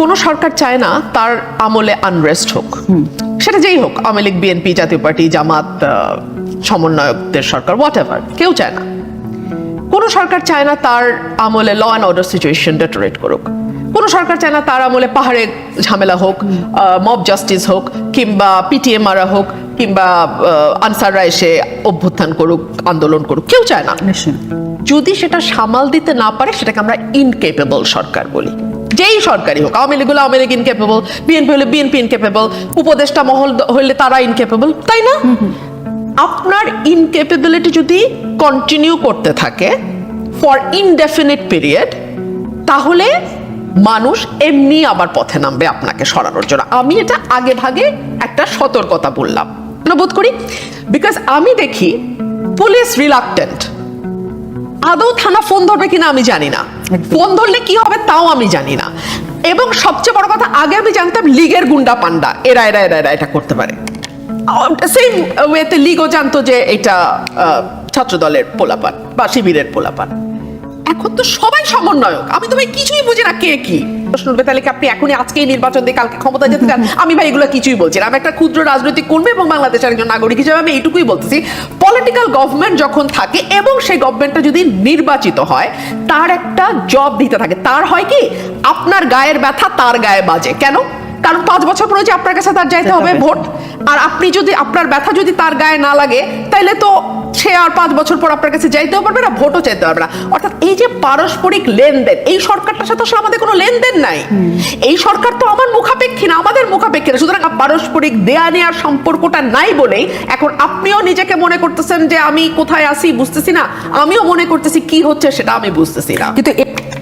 কোনো সরকার চায় না তার আমলে আনরেস্ট হোক। সেটা যেই হোক আওয়ামী লীগ বিএনপি জাতীয় পার্টি জামাত সমন্বয়কদের সরকার হোয়াট এভার কেউ চায় না। কোনো সরকার চায় না তার আমলে law and order situation deteriorate করুক। কোনো সরকার চায় না তার আমলে পাহাড়ে ঝামেলা হোক মব জাস্টিস হোক কিংবা পিটিএ মারা হোক কিংবা আনসাররা এসে অভ্যুত্থান করুক আন্দোলন করুক কেউ চায় না। যদি সেটা সামাল দিতে না পারে সেটাকে আমরা ইনকেপেবল সরকার বলি। যেই সরকারই হোক আওয়ামী লীগ হলে আওয়ামী লীগ ইনকেপেবল বিএনপি হলে বিএনপি ইনকেপেবল উপদেষ্টা মহল হলে তারা ইনকেপেবল তাই না? আপনার ইনকেপেবিলিটি যদি কন্টিনিউ করতে থাকে ফর ইনডেফিনিট পিরিয়ড তাহলে মানুষ এমনি আবার পথে নামবে আপনাকে সরানোর জন্য। আমি এটা আগে ভাগে একটা সতর্কতা বললাম। বোধ করি? বিকজ আমি দেখি পুলিশ রিলাক্টেন্ট আদৌ থানা ফোন ধরবে কিনা আমি জানি না। ফোন ধরলে কি হবে তাও আমি জানি না। এবং সবচেয়ে বড় কথা, আগে আমি জানতাম লিগের গুন্ডা পান্ডা এরা এরা এরা এরা এটা করতে পারে। সেম ওয়েতে লিগও জানতো যে এটা ছাত্রদলের ছাত্র পোলাপান বা শিবিরের পোলাপান। এখন তো সবাই সমন্বয়ক। আমি তো ভাই কিছুই বুঝি না কে কি। প্রশ্ন উঠবে তাহলে কি আপনি এখনই আজকেই নির্বাচন দিয়ে কালকে ক্ষমতা যেতে চান? আমি ভাই এগুলো কিছুই বলছি না। আমি একটা ক্ষুদ্র রাজনৈতিক কর্মী এবং বাংলাদেশের একজন নাগরিক হিসেবে আমি এইটুকুই বলতেছি। পলিটিক্যাল গভর্নমেন্ট যখন থাকে এবং সেই গভর্নমেন্টটা যদি নির্বাচিত হয় তার একটা জব দিতে থাকে। তার হয় কি? আপনার গায়ের ব্যথা তার গায়ে বাজে। কেন? কারণ পাঁচ বছর পরে যে আপনার কাছে তার যাইতে হবে ভোট। আর আপনি যদি আপনার ব্যথা যদি তার গায়ে না লাগে তাইলে তো সে আর পাঁচ বছর পর আপনার কাছে যাইতেও পারবে না ভোটও চাইতে পারবে না। অর্থাৎ এই যে পারস্পরিক লেনদেন এই সরকারটার সাথে আসলে আমাদের কোনো লেনদেন নাই। এই সরকার তো আমার মুখাপেক্ষী না আমাদের মুখাপেক্ষী না। সুতরাং পারস্পরিক দেয়া নেওয়ার সম্পর্কটা নাই বলেই এখন আপনিও নিজেকে মনে করতেছেন যে আমি কোথায় আছি বুঝতেছি না আমিও মনে করতেছি কি হচ্ছে সেটা আমি বুঝতেছি না। কিন্তু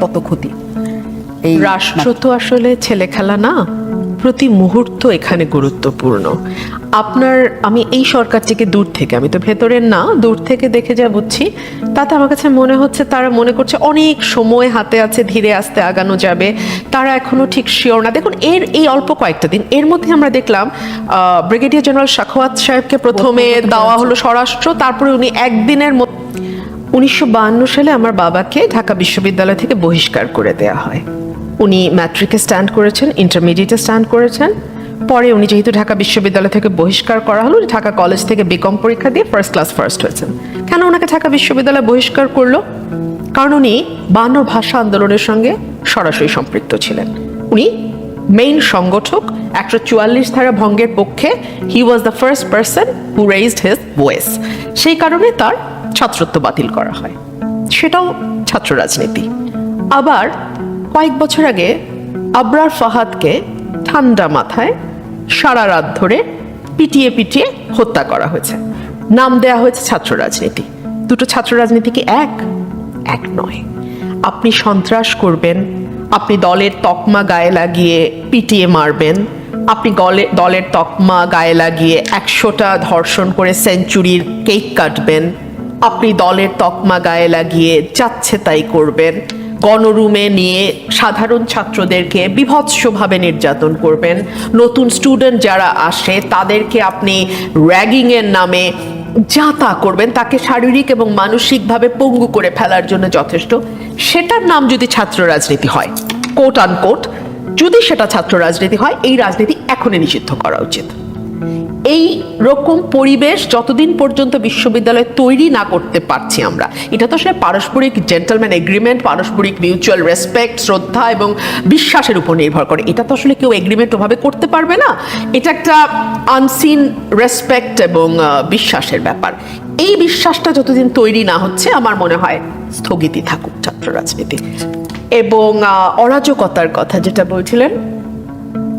কত ক্ষতি? এই রাষ্ট্র তো আসলে ছেলে খেলা না। প্রতি মুহূর্ত এখানে গুরুত্বপূর্ণ। আপনার আমি এই সরকার থেকে দূর থেকে আমি তো ভেতরের না দূর থেকে দেখে যা বুঝছি তাতে আমার কাছে মনে হচ্ছে তারা মনে করছে অনেক সময় হাতে আছে ধীরে আস্তে আগানো যাবে। তারা এখনও ঠিক শিওর না। দেখুন এর এই অল্প কয়েকটা দিন এর মধ্যে আমরা দেখলাম ব্রিগেডিয়ার জেনারেল শাখওয়াত সাহেবকে প্রথমে দেওয়া হলো স্বরাষ্ট্র তারপরে উনি একদিনের মধ্যে উনিশশো সালে আমার বাবাকে ঢাকা বিশ্ববিদ্যালয় থেকে বহিষ্কার করে দেয়া হয়। উনি ম্যাট্রিকে স্ট্যান্ড করেছেন ইন্টারমিডিয়েটে স্ট্যান্ড করেছেন। পরে উনি যেহেতু ঢাকা বিশ্ববিদ্যালয় থেকে বহিষ্কার করা হলো ঢাকা কলেজ থেকে বিকম পরীক্ষা দিয়ে ফার্স্ট ক্লাস ফার্স্ট হয়েছেন। কেন ওনাকে ঢাকা বিশ্ববিদ্যালয় বহিষ্কার করল? কারণ উনি বায়ান্নর ভাষা আন্দোলনের সঙ্গে সরাসরি সম্পৃক্ত ছিলেন। উনি মেইন সংগঠক, একশো চুয়াল্লিশ ধারা ভঙ্গের পক্ষে he was the first person who raised his voice সেই কারণে তার ছাত্রত্ব বাতিল করা হয়। সেটাও ছাত্র রাজনীতি। আবার কয়েক বছর আগে আবরার ফাহাদকে ঠান্ডা মাথায় সারা রাত ধরে পিটিয়ে পিটিয়ে হত্যা করা হয়েছে। নাম দেয়া হয়েছে ছাত্র রাজনীতি। দুটো ছাত্র রাজনীতি কি এক? এক নয়। আপনি সন্ত্রাস করবেন, আপনি দলের তকমা গায়ে লাগিয়ে পিটিয়ে মারবেন, আপনি গলে, দলের তকমা গায়ে লাগিয়ে একশোটা ধর্ষণ করে সেঞ্চুরির কেক কাটবেন, আপনি দলের তকমা গায়ে লাগিয়ে যাচ্ছে তাই করবেন গণরুমে নিয়ে সাধারণ ছাত্রদেরকে বিভৎসভাবে নির্যাতন করবেন। নতুন স্টুডেন্ট যারা আসে, তাদেরকে আপনি র্যাগিংয়ের নামে যা তা করবেন। তাকে শারীরিক এবং মানসিকভাবে পঙ্গু করে ফেলার জন্য যথেষ্ট। সেটার নাম যদি ছাত্র রাজনীতি হয় কোট আনকোট যদি সেটা ছাত্র রাজনীতি হয়, এই রাজনীতি এখনই নিষিদ্ধ করা উচিত। এই রকম পরিবেশ যতদিন পর্যন্ত বিশ্ববিদ্যালয় তৈরি না করতে পারছি আমরা। এটা তো আসলে পারস্পরিক জেন্টলম্যান এগ্রিমেন্ট পারস্পরিক মিউচুয়াল রেসপেক্ট শ্রদ্ধা এবং বিশ্বাসের উপর নির্ভর করে। এটা তো আসলে কেউ এগ্রিমেন্ট ওভাবে করতে পারবে না। এটা একটা আনসিন রেসপেক্ট এবং বিশ্বাসের ব্যাপার। এই বিশ্বাসটা যতদিন তৈরি না হচ্ছে, আমার মনে হয় স্থগিতই থাকুক ছাত্র রাজনীতি। এবং অরাজকতার কথা যেটা বলছিলেন,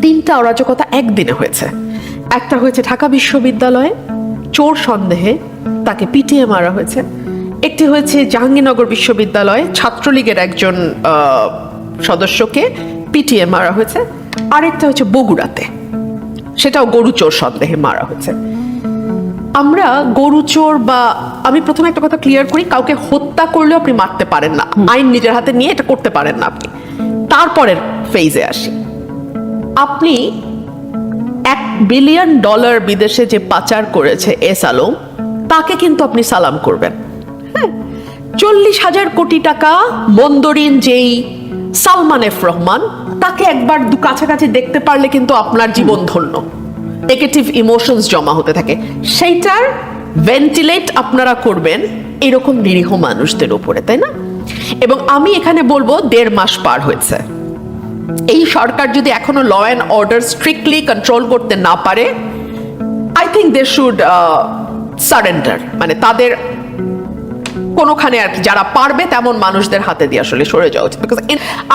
তিনটা অরাজকতা একদিনে হয়েছে। একটা হয়েছে ঢাকা বিশ্ববিদ্যালয়ে চোর সন্দেহে তাকে পিটিয়ে মারা হয়েছে। একটি হয়েছে জাহাঙ্গীরনগর বিশ্ববিদ্যালয়ে ছাত্রলীগের একজন সদস্যকে পিটিয়ে মারা হয়েছে। আরেকটা হচ্ছে বগুড়াতে সেটাও গরু চোর সন্দেহে মারা হয়েছে। আমরা গরু চোর বা আমি প্রথমে একটা কথা ক্লিয়ার করি কাউকে হত্যা করলেও আপনি মারতে পারেন না। আইন নিজের হাতে নিয়ে এটা করতে পারেন না আপনি। তারপরের ফেজে আসি। আপনি এক বিলিয়ন ডলার বিদেশে যে পাচার করেছে এস আলম, তাকে কিন্তু আপনি সালাম করবেন। হ্যাঁ চল্লিশ হাজার কোটি টাকা মন্দরিন যেই সালমান এফ রহমান, তাকে একবার কাছাকাছি দেখতে পারলে কিন্তু আপনার জীবন ধন্য। নেগেটিভ ইমোশনস জমা হতে থাকে। সেইটার ভেন্টিলেট আপনারা করবেন এরকম নিরীহ মানুষদের উপরে, তাই না? এবং আমি এখানে বলব, দেড় মাস পার হয়েছে। এই সরকার যদি এখনও law and order strictly control করতে না পারে I think they should surrender মানে তাদের কোনোখানে আর কি, যারা পারবে তেমন মানুষদের হাতে দিয়ে আসলে সরে যাওয়া উচিত। বিকজ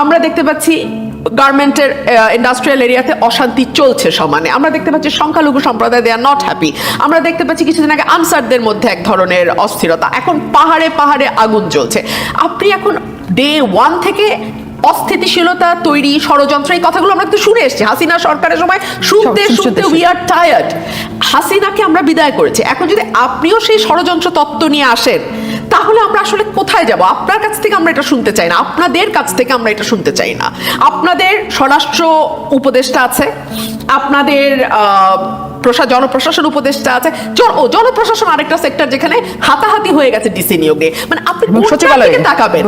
আমরা দেখতে পাচ্ছি গার্মেন্টের ইন্ডাস্ট্রিয়াল এরিয়াতে অশান্তি চলছে সমানে। আমরা দেখতে পাচ্ছি সংখ্যালঘু সম্প্রদায় দে আর নট হ্যাপি আমরা দেখতে পাচ্ছি কিছুদিন আগে আনসারদের মধ্যে এক ধরনের অস্থিরতা। এখন পাহাড়ে পাহাড়ে আগুন জ্বলছে। আপনি এখন ডে ওয়ান থেকে অস্থিতিশীলতা তৈরি ষড়যন্ত্র এই কথাগুলো আমরা কিন্তু শুনে এসেছি। হাসিনা সরকারের সময় শুনতে শুনতে উই আর টায়ার্ড হাসিনাকে আমরা বিদায় করেছি। এখন যদি আপনিও সেই ষড়যন্ত্র তত্ত্ব নিয়ে আসেন তাহলে আমরা আসলে কোথায় যাব? আপনার কাছ থেকে আমরা এটা শুনতে চাই না। আপনাদের কাছ থেকে আমরা এটা শুনতে চাই না। আপনাদের স্বরাষ্ট্র উপদেষ্টা আছে। আপনাদের আহ, প্রশা জনপ্রশাসন উপদেষ্টা আছে। ও জনপ্রশাসন আরেকটা সেক্টর যেখানে হাতাহাতি হয়ে গেছে ডিসি নিয়োগে। মানে আপনি সচিবালয়ে। তাকাবেন?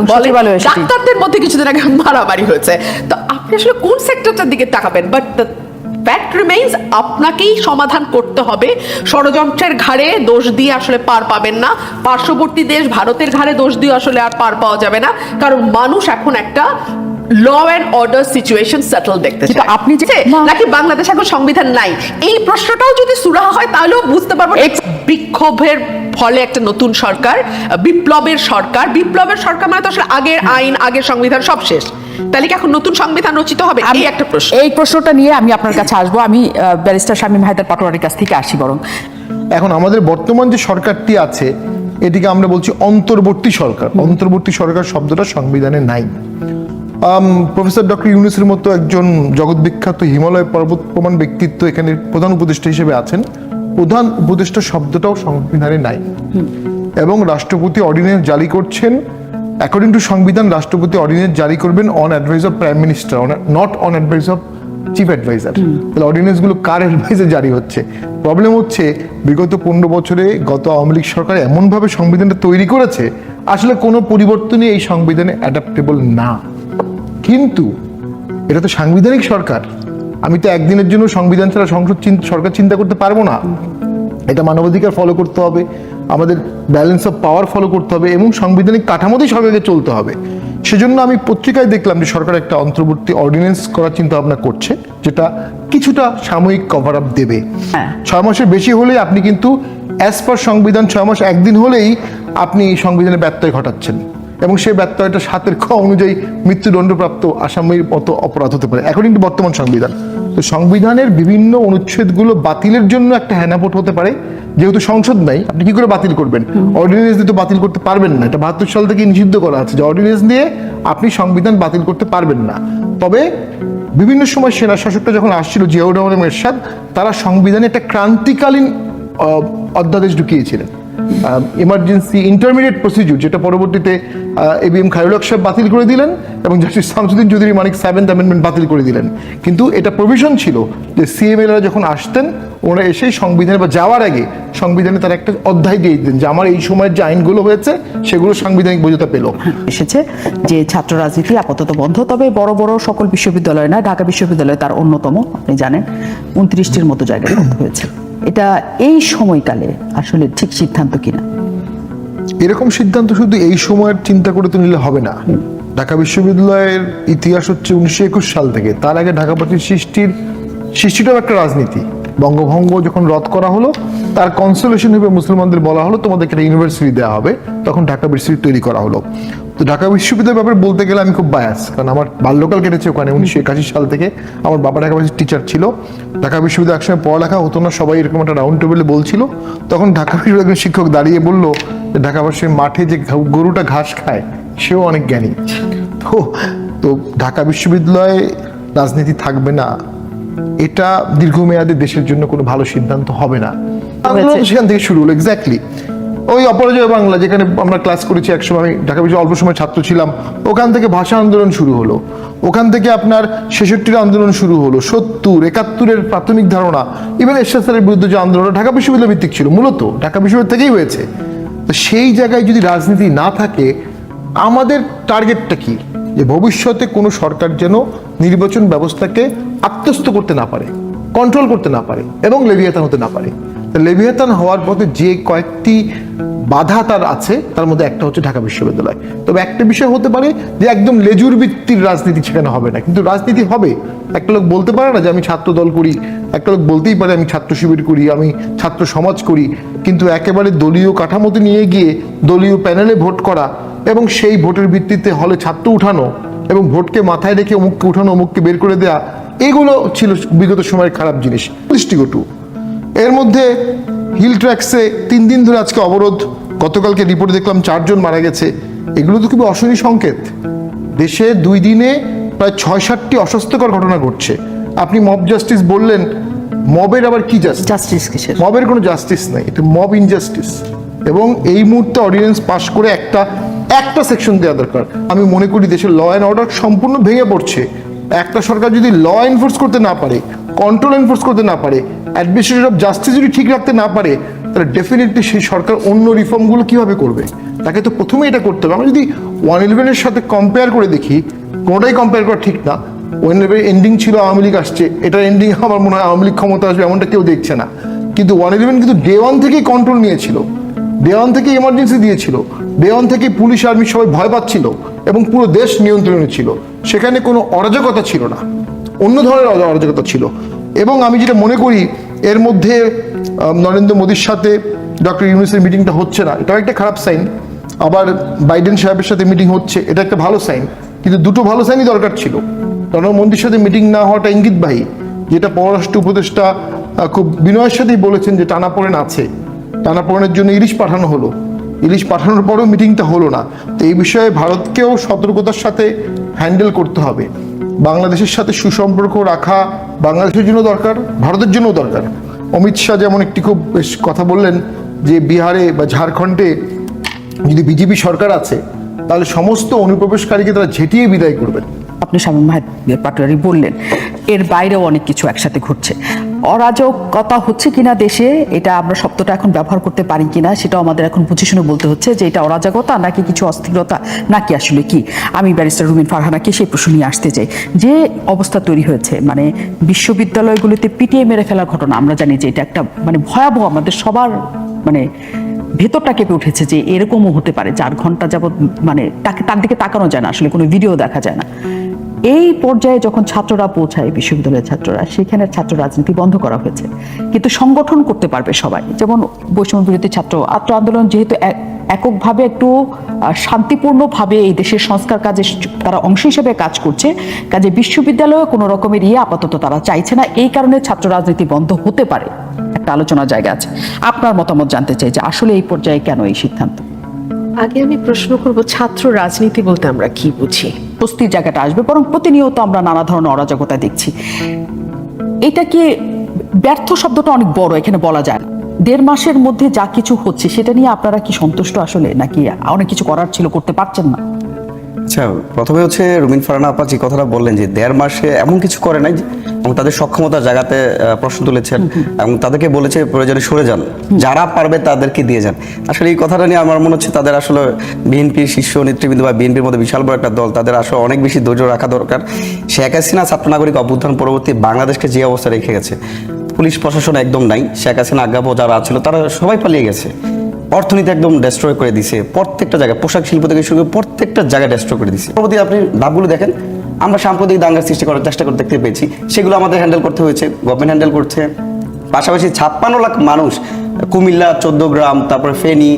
ডাক্তারদের মধ্যে কিছুদিন আগে মারামারি হয়েছে। তো আপনি আসলে কোন সেক্টরটার দিকে তাকাবেন? বাট ফ্যাক্ট রিমেইনস আপনাকেই সমাধান করতে হবে। ষড়যন্ত্রের ঘাড়ে দোষ দিয়ে আসলে পার পাবেন না। পার্শ্ববর্তী দেশ ভারতের ঘাড়ে দোষ দিয়ে আসলে আর পার পাওয়া যাবে না। কারণ মানুষ এখন একটা law and order situation settle দেখতে কিন্তু আপনি যে-। নাকি বাংলাদেশ এখন সংবিধান নাই। এই প্রশ্নটাও যদি সুরাহা হয় তাহলেও বুঝতে পারব বিক্ষোভের ফলে একটা নতুন সরকার বিপ্লবের সরকার। বিপ্লবের সরকার মানে তো আসলে আগের আইন আগের সংবিধান সব শেষ। তাহলে কি এখন নতুন সংবিধান রচিত হবে? এই একটা প্রশ্ন। এই প্রশ্নটা নিয়ে আমি আপনার কাছে আসব। আমি ব্যারিস্টার শামীম হায়দার পাটোয়ারির কাছ থেকে আসি বরং। এখন আমাদের বর্তমান যে সরকারটি আছে এটিকে আমরা বলছি অন্তর্বর্তী সরকার। অন্তর্বর্তী সরকার শব্দটা সংবিধানে নাই। প্রফেসর ডক্টর ইউনুসের মতো একজন জগৎবিখ্যাত হিমালয় পর্বত প্রমাণ ব্যক্তিত্ব এখানে প্রধান উপদেষ্টা হিসেবে আছেন। প্রধান উপদেষ্টা শব্দটাও সংবিধানে নাই। এবং রাষ্ট্রপতি অর্ডিন্যান্স জারি করছেন। অ্যাকর্ডিং টু সংবিধান রাষ্ট্রপতি অর্ডিন্যান্স জারি করবেন on advice of prime minister not on advice of chief adviser তাহলে অর্ডিন্যান্সগুলো কার অ্যাডভাইসে জারি হচ্ছে? প্রবলেম হচ্ছে বিগত পনেরো বছরে গত আওয়ামী লীগ সরকার এমনভাবে সংবিধানটা তৈরি করেছে আসলে কোনো পরিবর্তনই এই সংবিধানে অ্যাডাপ্টেবল না। কিন্তু এটা তো সাংবিধানিক সরকার। আমি তো একদিনের জন্য সংবিধান ছাড়া সংসদ সরকার চিন্তা করতে পারব না। এটা মানবাধিকার ফলো করতে হবে আমাদের ব্যালেন্স অফ পাওয়ার ফলো করতে হবে এবং সাংবিধানিক কাঠামোতেই সরকারকে চলতে হবে। সেজন্য আমি পত্রিকায় দেখলাম যে সরকার একটা অন্তর্বর্তী অর্ডিন্যান্স করার চিন্তা ভাবনা করছে যেটা কিছুটা সাময়িক কভার আপ দেবে। হ্যাঁ। ছয় মাসের বেশি হলে আপনি কিন্তু অ্যাজ পার সংবিধান ছয় মাস একদিন হলেই আপনি সংবিধানে ব্যত্যয় ঘটাচ্ছেন। এবং সেই ব্যত্যয়টা সাতের খ অনুযায়ী মৃত্যুদণ্ডপ্রাপ্ত আসামির মতো অপরাধ হতে পারে। অ্যাকর্ডিং টু বর্তমান সংবিধান। তো সংবিধানের বিভিন্ন অনুচ্ছেদগুলো বাতিলের জন্য একটা হ্যানাপোট হতে পারে। যেহেতু সংসদ নাই আপনি কি করে বাতিল করবেন? অর্ডিন্যান্স দিয়ে তো বাতিল করতে পারবেন না। এটা বাহাত্তর সাল থেকে নিষিদ্ধ করা আছে। যে অর্ডিন্যান্স দিয়ে আপনি সংবিধান বাতিল করতে পারবেন না। তবে বিভিন্ন সময় সেনা শাসকটা যখন আসছিল জিয়াউর রহমান এরশাদ তারা সংবিধানে একটা ক্রান্তিকালীন আহ, অধ্যাদেশ ঢুকিয়েছিলেন। ইমার্জেন্সি ইন্টারমিডিয়েট প্রসিডিউর যেটা পরবর্তীতে এ বি এম খায়রুল সাহেব বাতিল করে দিলেন এবং justice Shamsuddin Chowdhury Manik seventh amendment বাতিল করে দিলেন। কিন্তু এটা প্রভিশন ছিল যে সিএমএলরা যখন আসতেন, ওরা এসেই সংবিধানে বা যাওয়ার আগে সংবিধানে তারা একটা অধ্যায় দিয়ে দিতেন যে আমার এই সময়ের যে আইনগুলো হয়েছে, সেগুলো সাংবিধানিক বৈধতা পেল। এসেছে যে ছাত্র রাজনীতি আপাতত বন্ধ, তবে বড় বড় সকল বিশ্ববিদ্যালয় না, ঢাকা বিশ্ববিদ্যালয় তার অন্যতম, আপনি জানেন, উনত্রিশটির মতো জায়গায় হয়েছে। এটা এই সময়কালে আসলে ঠিক সিদ্ধান্ত কিনা? এরকম সিদ্ধান্ত শুধু এই সময়ের চিন্তা করে তো নিলে হবে না। ঢাকা বিশ্ববিদ্যালয়ের ইতিহাস হচ্ছে উনিশশো একুশ সাল থেকে। তার আগে ঢাকাবাসীর সৃষ্টির সৃষ্টিটাও একটা রাজনীতি। বঙ্গভঙ্গ যখন রদ করা হলো তার কনসোলেশন হিসেবে মুসলমানদের বলা হলো তোমাদেরকে একটা ইউনিভার্সিটি দেওয়া হবে। তখন ঢাকা বিশ্ববিদ্যালয় তৈরি করা হলো। তো ঢাকা বিশ্ববিদ্যালয়ের ব্যাপারে বলতে গেলে আমি খুব বায়াস কারণ আমার বাল্যকাল কেটেছে ওখানে উনিশশো একাশি সাল থেকে। আমার বাবা ঢাকা টিচার ছিল। ঢাকা বিশ্ববিদ্যালয় একসময় পড়ালেখা হতো না সবাই এরকম একটা রাউন্ড টেবিলে বলছিল। তখন ঢাকা বিশ্ববিদ্যালয়ের শিক্ষক দাঁড়িয়ে বলল যে ঢাকাবাসীর মাঠে যে গরুটা ঘাস খায় সেও অনেক জ্ঞানী। তো তো ঢাকা বিশ্ববিদ্যালয়ে রাজনীতি থাকবে না। এটা দীর্ঘমেয়াদে দেশের জন্য কোনো ভালো সিদ্ধান্ত হবে না। সেখান থেকে শুরু হলো এক্স্যাক্টলি ওই অপরাজয় বাংলা, যেখানে আমরা ক্লাস করেছি একসময়, আমি ঢাকা বিশ্ববিদ্যালয়ে অল্প সময় ছাত্র ছিলাম, ওখান থেকে ভাষা আন্দোলন শুরু হলো। ওখান থেকে আপনার ছেষট্টির আন্দোলন শুরু হলো, সত্তর, একাত্তরের প্রাথমিক ধারণা ইভেন এরশাদ বিরুদ্ধে যে আন্দোলন ঢাকা বিশ্ববিদ্যালয় ভিত্তিক ছিল, মূলত ঢাকা বিশ্ববিদ্যালয় থেকেই হয়েছে। তো সেই জায়গায় যদি রাজনীতি না থাকে, আমাদের টার্গেটটা কি? যে ভবিষ্যতে কোনো সরকার যেন নির্বাচন ব্যবস্থাকে আত্মস্থ করতে না পারে কন্ট্রোল করতে না পারে, এবং লেভিয়াতান হতে না পারে। লেভিয়াতান হওয়ার পথে যে কয়েকটি বাধা তার আছে, তার মধ্যে একটা হচ্ছে ঢাকা বিশ্ববিদ্যালয়। তবে একটা বিষয় হতে পারে যে একদম লেজুর ভিত্তির রাজনীতি সেখানে হবে না। কিন্তু রাজনীতি হবে। একটা লোক বলতে পারে না যে আমি ছাত্র দল করি। একটা লোক বলতেই পারে আমি ছাত্র শিবির করি, আমি ছাত্র সমাজ করি। কিন্তু একেবারে দলীয় কাঠামোতে নিয়ে গিয়ে দলীয় প্যানেলে ভোট করা এবং সেই ভোটের ভিত্তিতে হলে ছাত্র উঠানো এবং ভোটকে মাথায় রেখে অমুককে উঠানো, অমুককে বের করে দেওয়া এগুলো ছিল বিগত সময়ের খারাপ জিনিস। দৃষ্টিকটু। এর মধ্যে হিল ট্র্যাক্সে তিন দিন ধরে আজকে অবরোধ। গতকালকে রিপোর্ট দেখলাম চারজন মারা গেছে। এগুলো তো খুবই অশনি সংকেত। দেশে দুই দিনে প্রায় ছয় সাতটি অস্বাস্থ্যকর ঘটনা ঘটছে। আপনি মব জাস্টিস বললেন মবের আবার কি জাস্টিস? মবের কোনো জাস্টিস নাই এটা মব ইনজাস্টিস। এবং এই মুহূর্তে অর্ডিন্যান্স পাশ করে একটা একটা সেকশন দেওয়া দরকার। আমি মনে করি দেশের ল অ্যান্ড অর্ডার সম্পূর্ণ ভেঙে পড়ছে। একটা সরকার যদি ল এনফোর্স করতে না পারে কন্ট্রোল এনফোর্স করতে না পারে অ্যাডমিনিস্ট্রেশন অফ জাস্টিস যদি ঠিক রাখতে না পারে, তাহলে ডেফিনেটলি সেই সরকার অন্য রিফর্মগুলো কীভাবে করবে? তাকে তো প্রথমে এটা করতে হবে। আমরা যদি ওয়ান ইলেভেনের সাথে কম্পেয়ার করে দেখি, কোনোটাই কম্পেয়ার করা ঠিক না। ওয়ান ইলেভেন এন্ডিং ছিল, আওয়ামী লীগ আসছে। এটা এন্ডিং আমার মনে হয় আওয়ামী লীগ ক্ষমতা আসবে, এমনটা কেউ দেখছে না। কিন্তু ওয়ান ইলেভেন কিন্তু ডে ওয়ান থেকেই কন্ট্রোল নিয়েছিল। ডে ওয়ান থেকে ইমার্জেন্সি দিয়েছিল। ডে ওয়ান থেকে পুলিশ আর্মি সবাই ভয় পাচ্ছিল এবং পুরো দেশ নিয়ন্ত্রণে ছিল। সেখানে কোনো অরাজকতা ছিল না। অন্য ধরনের অরা- অরাজকতা ছিল। এবং আমি যেটা মনে করি, এর মধ্যে নরেন্দ্র মোদীর সাথে ডক্টর ইউনুসের মিটিংটা হচ্ছে না। এটাও একটা খারাপ সাইন। আবার বাইডেন সাহেবের সাথে মিটিং হচ্ছে, এটা একটা ভালো সাইন। কিন্তু দুটো ভালো সাইনই দরকার ছিল। মোদীর সাথে মিটিং না হওয়াটা ইঙ্গিতবাহী যেটা পররাষ্ট্র উপদেষ্টা খুব বিনয়ের সাথেই বলেছেন যে টানাপোড়েন আছে। টানাপোড়েনের জন্য ইলিশ পাঠানো হলো। ইলিশ পাঠানোর পরেও মিটিংটা হলো না। তো এই বিষয়ে ভারতকেও সতর্কতার সাথে হ্যান্ডেল করতে হবে। বাংলাদেশের সাথে সুসম্পর্ক রাখা বাংলাদেশের জন্য দরকার, ভারতের জন্যও দরকার। অমিত শাহ যেমন একটি খুব বেশ কথা বললেন যে বিহারে বা ঝাড়খণ্ডে যদি বিজেপি সরকার আছে, তাহলে সমস্ত অনুপ্রবেশকারীকে তারা ঝেঁটিয়ে বিদায় করবেন। আপনি স্বামী মাহেদ পাটোয়ারি বললেন, এর বাইরেও অনেক কিছু একসাথে ঘটছে। অরাজকতা হচ্ছে কিনা দেশে, এটা আমরা শব্দটা এখন ব্যবহার করতে পারি কিনা, সেটাও আমাদের এখন বুঝে শুনে বলতে হচ্ছে যে এটা অরাজকতা নাকি কিছু অস্থিরতা, নাকি আসলে কি? আমি ব্যারিস্টার রুমিন ফারহানাকে সেই প্রশ্ন নিয়ে আসতে চাই। যে অবস্থা তৈরি হয়েছে মানে বিশ্ববিদ্যালয়গুলিতে পিটিয়ে মেরে ফেলার ঘটনা, আমরা জানি যে এটা একটা মানে ভয়াবহ আমাদের সবার মানে ভেতরটা কেঁপে উঠেছে যে এরকমও হতে পারে, চার ঘণ্টা যাবত মানে তাকে তার দিকে তাকানো যায় না, আসলে কোনো ভিডিও দেখা যায় না। এই পর্যায়ে যখন ছাত্ররা পৌঁছায়, বিশ্ববিদ্যালয়ের ছাত্ররা, সেখানে ছাত্র রাজনীতি বন্ধ করা হয়েছে। কিন্তু সংগঠন করতে পারবে সবাই। যেমন বৈষম্য বিরোধী ছাত্র আত্ম আন্দোলন যেহেতু এক- এককভাবে একটু শান্তিপূর্ণভাবে এই দেশের সংস্কার কাজে তারা অংশ হিসেবে কাজ করছে, কাজে বিশ্ববিদ্যালয়ে কোনো রকমের ইয়ে আপাতত তারা চাইছে না। এই কারণে ছাত্র রাজনীতি বন্ধ হতে পারে। একটা আলোচনার জায়গা আছে। আপনার মতামত জানতে চাই যে আসলে এই পর্যায়ে কেন এই সিদ্ধান্ত? আগে আমি প্রশ্ন করব, ছাত্র রাজনীতি বলতে আমরা কি বুঝি? স্বস্তির জায়গাটা আসবে, বরং প্রতিনিয়ত আমরা নানা ধরনের অরাজকতা দেখছি। এটা কি ব্যর্থ শব্দটা অনেক বড়, এখানে বলা যায়। দেড় মাসের মধ্যে যা কিছু হচ্ছে, সেটা নিয়ে আপনারা কি সন্তুষ্ট আসলে? নাকি অনেক কিছু করার ছিল, করতে পারছেন না? আচ্ছা প্রথমে হচ্ছে রুমিন ফারানা আপা যে কথাটা বললেন যে দেড় মাসে এমন কিছু করে নাই এবং তাদের সক্ষমতা জায়গাতে প্রশ্ন তুলেছেন এবং তাদেরকে বলেছে প্রয়োজনে সরে যান। যারা পারবে তাদেরকে দিয়ে যান। আসলে এই কথাটা নিয়ে আমার মনে হচ্ছে তাদের আসলে বিএনপির শীর্ষ নেতৃবৃন্দ বা বিএনপির মধ্যে বিশাল বড় একটা দল, তাদের আসলে অনেক বেশি ধৈর্য রাখা দরকার। শেখ হাসিনা ছাত্র নাগরিক অভ্যুত্থান পরবর্তী বাংলাদেশকে যে অবস্থা রেখে গেছে, পুলিশ প্রশাসন একদম নাই। শেখ হাসিনা আজ্ঞাবহ যারা ছিল, তারা সবাই পালিয়ে গেছে। অর্থনীতি একদম ডেস্ট্রয় করে দিছে। প্রত্যেকটা জায়গায় পোশাক শিল্প থেকে শুরু করে প্রত্যেকটা জায়গায় ডেস্ট্রয় করে দিছে। পরবর্তী আপনি লাভগুলো দেখেন, আমরা সাম্প্রতিক দাঙ্গার সৃষ্টি করার চেষ্টা করে দেখতে পেয়েছি। সেগুলো আমাদের হ্যান্ডেল করতে হয়েছে গভর্নমেন্ট হ্যান্ডেল করছে। পাশাপাশি ছাপ্পান্ন লাখ মানুষ কুমিল্লা চোদ্দ গ্রাম তারপরে ফেনী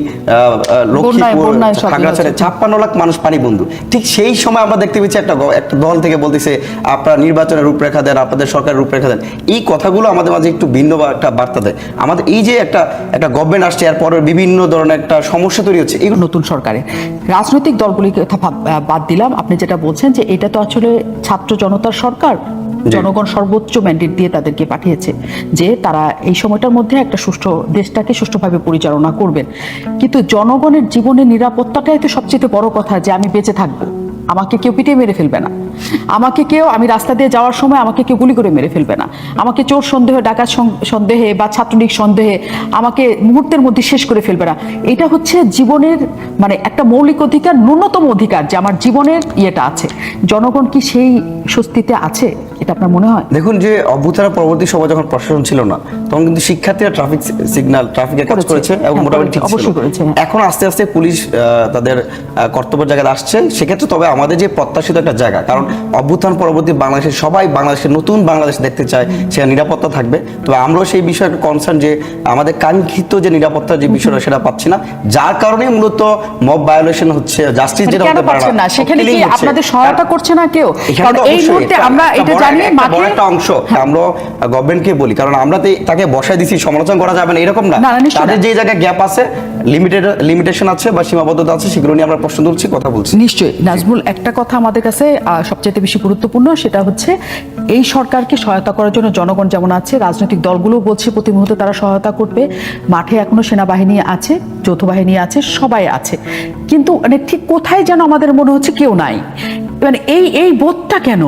লক্ষ্মীপুর খাগড়াছড়ি ছাপ্পান্ন লাখ মানুষ পানি বন্ধু। ঠিক সেই সময় আমরা দেখতে পেয়েছি একটা একটা দল থেকে বলতেছে আপনারা নির্বাচনের রূপরেখা দেন আপনাদের সরকারের রূপরেখা দেন। এই কথাগুলো আমাদের মাঝে একটু ভিন্ন একটা বার্তা দেয়। আমাদের এই যে একটা একটা গভর্নমেন্ট আসছে এর পরে বিভিন্ন ধরনের একটা সমস্যা তৈরি হচ্ছে এগুলো নতুন সরকারে রাজনৈতিক দলগুলিকে কথা বাদ দিলাম। আপনি যেটা বলছেন যে এটা তো আসলে ছাত্র জনতার সরকার জনগণ সর্বোচ্চ ম্যান্ডেট দিয়ে তাদেরকে পাঠিয়েছে যে তারা এই সময়টার মধ্যে একটা সুষ্ঠু দেশটাকে সুষ্ঠুভাবে পরিচালনা করবেন। কিন্তু জনগণের জীবনের নিরাপত্তাটাই তো সবচেয়ে বড় কথা যে আমি বেঁচে থাকব। আমাকে কেউ পিটিয়ে মেরে ফেলবে না। আমাকে কেউ, আমি রাস্তা দিয়ে যাওয়ার সময় আমাকে কেউ গুলি করে মেরে ফেলবে না। আমাকে চোর সন্দেহ, ডাকাত সন্দেহে বা ছাত্রলীগ সন্দেহে আমাকে মুহূর্তের মধ্যে শেষ করে ফেলবে না। এটা হচ্ছে জীবনের মানে একটা মৌলিক অধিকার, ন্যূনতম অধিকার যে আমার জীবনের ইয়েটা আছে। জনগণ কি সেই স্বস্তিতে আছে? এটা আপনার মনে হয়? দেখুন যে অভ্যুত্থানের পরবর্তী সময় যখন প্রশাসন ছিল না তখন কিন্তু শিক্ষার্থীরা ট্রাফিক সিগন্যাল ট্রাফিকের কাজ করেছে। এবং হ্যাঁ, মোটামুটি ঠিক ছিল। অবশ্যই করেছে, হ্যাঁ। এখন আস্তে আস্তে পুলিশ তাদের কর্তব্যের জায়গায় আসছে। সেক্ষেত্রে তবে আমাদের যে প্রত্যাশিত একটা জায়গা কারণ অভ্যুত্থান পরবর্তী বাংলাদেশে সবাই বাংলাদেশের নতুন বাংলাদেশ দেখতে চায় সেটা নিরাপত্তা থাকবে। তবে আমরাও সেই বিষয়ে কনসার্ন যে আমাদের কাঙ্ক্ষিত যে নিরাপত্তার যে বিষয়টা সেটা পাচ্ছি না। যার কারণে মূলত মব ভায়োলেশন হচ্ছে জাস্টিস মানে যেটা হতে পারে না সেখানে কি আপনাদের সহায়তা করছে না কেউ? কারণ এই মুহূর্তে আমরা এটা জানি বড় একটা অংশ আমরা গভর্নমেন্টকে বলি কারণ আমরা তাকে বসায় দিছি সমালোচনা করা যাবে না এরকম না। তাদের যে জায়গায় গ্যাপ আছে লিমিটেড লিমিটেশন আছে বা সীমাবদ্ধতা আছে সেগুলো নিয়ে আমরা প্রশ্ন তুলছি কথা বলছি। নিশ্চয়ই। নাজমুল একটা কথা আমাদের কাছে সবচেয়ে বেশি গুরুত্বপূর্ণ সেটা হচ্ছে এই সরকারকে সহায়তা করার জন্য জনগণ যেমন আছে রাজনৈতিক দলগুলো বলছে প্রতি মুহূর্তে তারা সহায়তা করবে। মাঠে এখনও সেনাবাহিনী আছে যৌথ বাহিনী আছে সবাই আছে। কিন্তু মানে ঠিক কোথায় যেন আমাদের মনে হচ্ছে কেউ নাই। মানে এই এই বোধটা কেন?